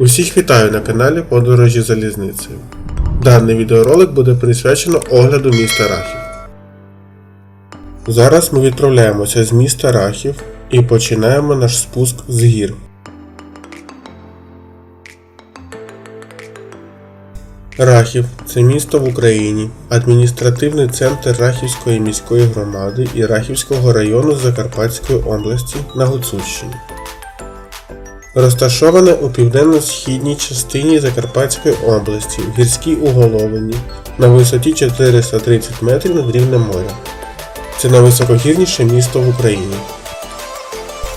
Усіх вітаю на каналі Подорожі залізницею. Даний відеоролик буде присвячено огляду міста Рахів. Зараз ми відправляємося з міста Рахів і починаємо наш спуск з гір. Рахів це місто в Україні, адміністративний центр Рахівської міської громади і Рахівського району Закарпатської області на Гуцульщині. Розташоване у південно-східній частині Закарпатської області в гірській уголовині на висоті 430 метрів над рівнем моря. Це найвисокогірніше місто в Україні.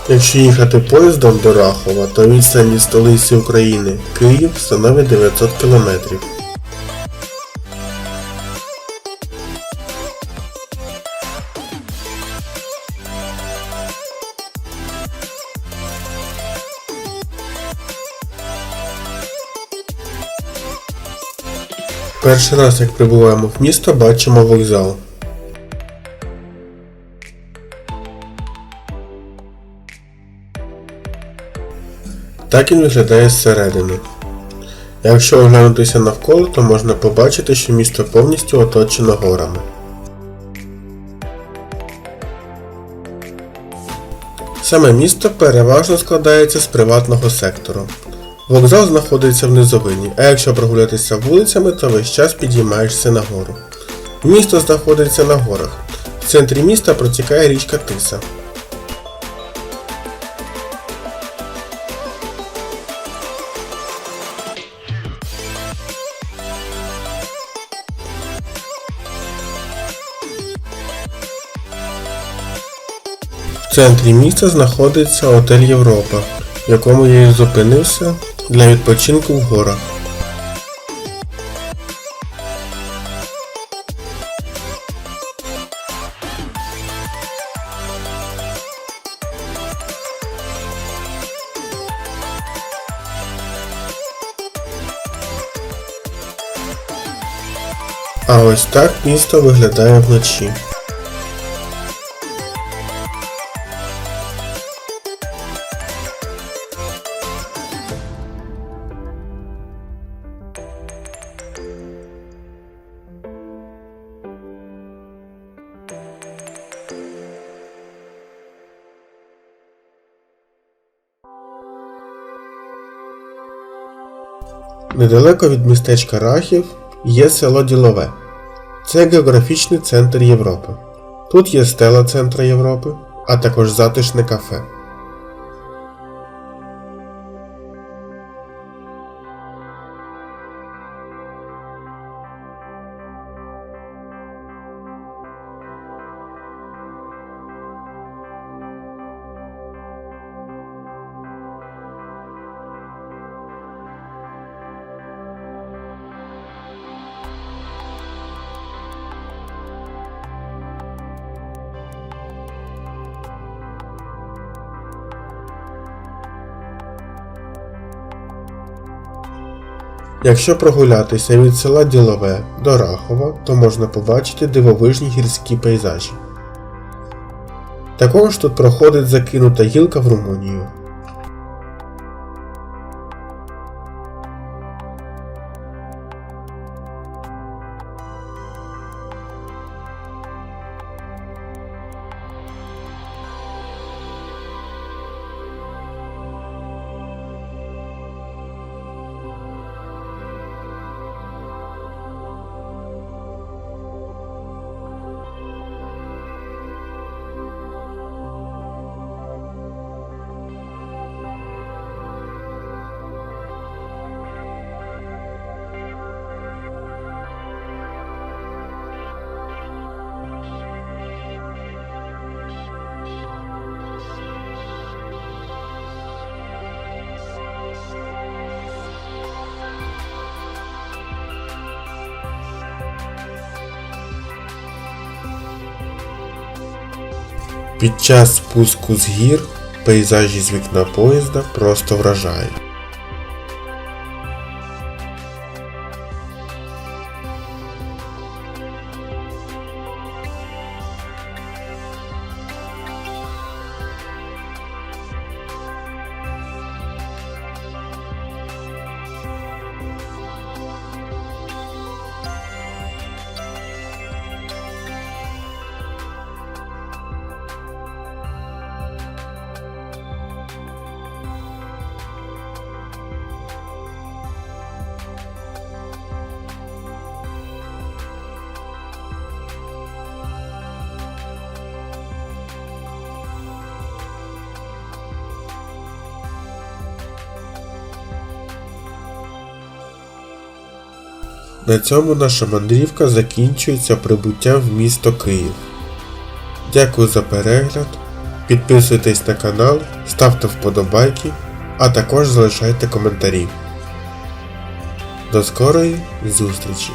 Якщо їхати поїздом до Рахова, то відстань від столиці України Київ становить 900 км. Перший раз, як прибуваємо в місто, бачимо вокзал. Так він виглядає зсередини. Якщо оглянутися навколо, то можна побачити, що місто повністю оточено горами. Саме місто переважно складається з приватного сектору. Вокзал знаходиться в низовині, а якщо прогулятися вулицями, то весь час підіймаєшся нагору. Місто знаходиться на горах. В центрі міста протікає річка Тиса. В центрі міста знаходиться отель Європа, в якому я і зупинився для відпочинку в горах. А ось так місто виглядає вночі. Недалеко від містечка Рахів є село Ділове. Це географічний центр Європи. Тут є стела центра Європи, а також затишне кафе. Якщо прогулятися від села Ділове до Рахова, то можна побачити дивовижні гірські пейзажі. Також тут проходить закинута гілка в Румунію. Під час спуску з гір пейзажі з вікна поїзда просто вражають. На цьому наша мандрівка закінчується прибуттям в місто Київ. Дякую за перегляд. Підписуйтесь на канал, ставте вподобайки, а також залишайте коментарі. До скорої зустрічі!